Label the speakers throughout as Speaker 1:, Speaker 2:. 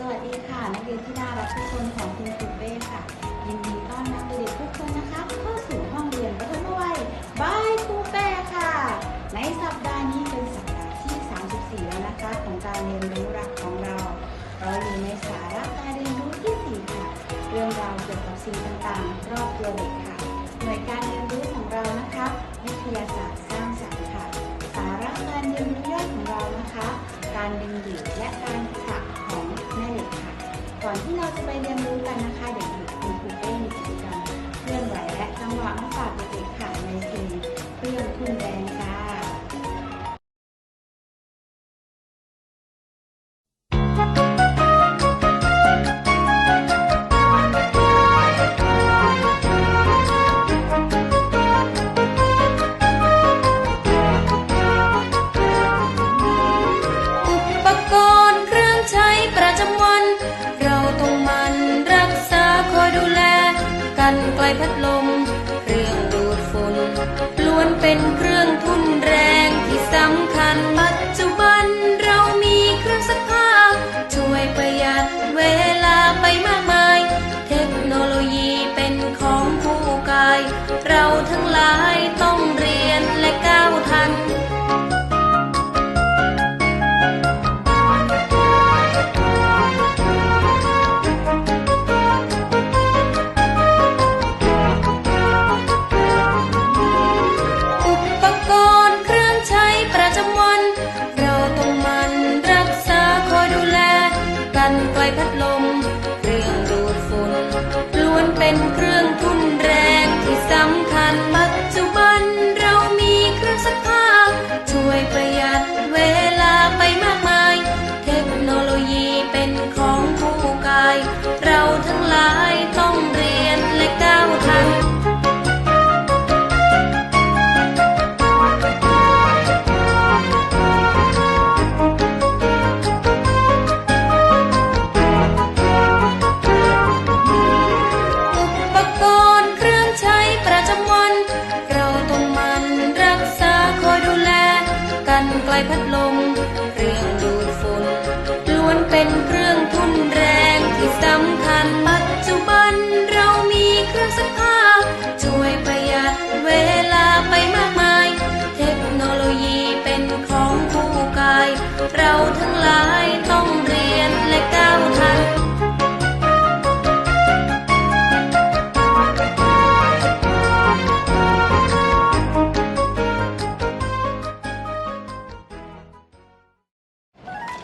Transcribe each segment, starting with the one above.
Speaker 1: สวัสดีค่ะนักเรียนที่น่ารักทุกคนของคุณครูเป้ค่ะ ยินดีต้อนรับเด็กทุกคนนะคะเข้าสู่ห้องเรียนปฐมวัยบายครูเป้ค่ะ ในสัปดาห์นี้เป็นสัปดาห์ที่ 34 แล้วนะคะของการเรียนรู้หลักของเรา เราอยู่ในสาระการเรียนรู้ที่ 4 ค่ะ เรื่องราวเกี่ยวกับสิ่งต่างๆ รอบตัวเด็กค่ะหน่วยการเรียนรู้ของเรานะคะวิทยาศาสตร์สร้างสรรค์ค่ะ สาระการเรียนรู้ย่อยของเรานะคะ การดึงดูดและการ ก่อนที่เราจะไปเรียนรู้กันนะคะ เด็กๆคุณครูเป้มีกิจกรรมเคลื่อนไหวและจังหวะมาฝากเด็กๆค่ะในเพลงเครื่องทุ่นแดง
Speaker 2: กันไกลพัดลม กันไก ลมเรื่องดูดฝุ่นล้วนเป็นเครื่องทุ่น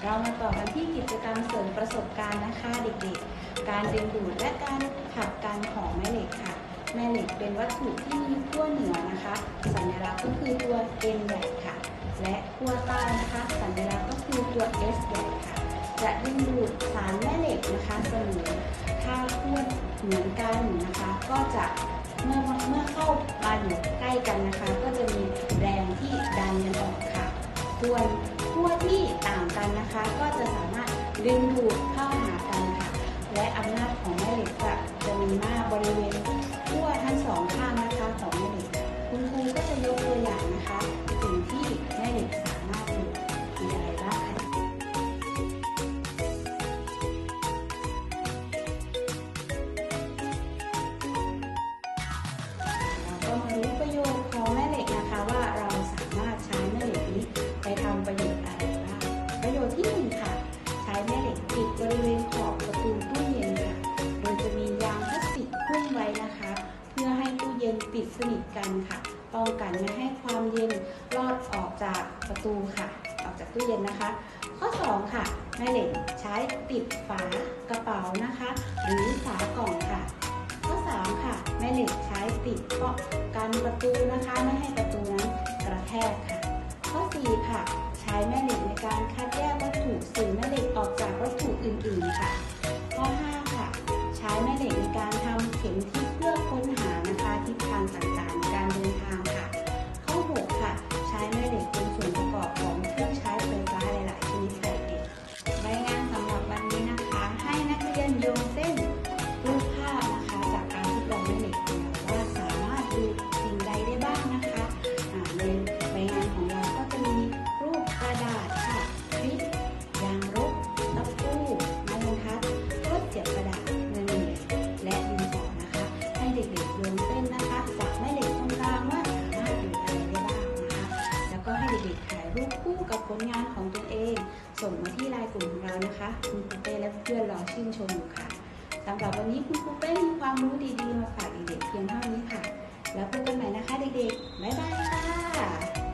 Speaker 2: เรามาต่อกันที่กิ
Speaker 1: จกรรมเสริมประสบการณ์นะคะเด็กๆ การดึงดูดและการขับกันของแม่เหล็กค่ะ แม่เหล็กเป็นวัตถุที่มีขั้วเหนือนะคะ สัญลักษณ์ก็คือตัว N ใหญ่ค่ะ และขั้วใต้นะคะ สัญลักษณ์ก็คือตัว S ใหญ่ค่ะ จะดึงดูดสารแม่เหล็กนะคะเสมอถ้าขั้วเหมือนกันนะคะ ก็จะเมื่อเมื่อเข้ามาอยู่ใกล้กันนะคะ ก็จะมีแรงที่ดันกันออกค่ะส่วน ขั้วที่ต่างกันนะคะ ก็จะสามารถดึงดูดเข้าหากันค่ะ และอำนาจของแม่เหล็กจะจะมีมากบริเวณขั้วทั้งสองข้างนะคะของแม่เหล็ก คุณครูก็จะยกตัวอย่างนะคะ สิ่งที่แม่เหล็กสามารถดูมีอะไรบ้างคะเราก็มารู้ประโยชน์ของแม่ นิทกันค่ะ ป้องกันไม่ให้ความเย็นลอดออกจากประตูค่ะ ออกจากตู้เย็นนะคะ ข้อ 2 ค่ะแม่เหล็กใช้ติดฝากระเป๋านะคะ หรือฝากล่องค่ะ ข้อ 3 ค่ะแม่เหล็กใช้ติดป้องกันประตูนะคะ ไม่ให้ประตูนั้นกระแทกค่ะ ข้อ 4 ค่ะ ใช้แม่เหล็กในการคัดแยกวัตถุสื่อแม่เหล็กออกจากวัตถุอื่นๆค่ะ ข้อ 5 คุณครูเป้และเพื่อนรอชื่นชมอยู่ค่ะสำหรับวันนี้คุณครูเป้มีความรู้ดีๆมาฝากเด็กๆเพียงเท่านี้ค่ะ แล้วพบกันใหม่นะคะเด็กๆบ๊ายบายค่ะ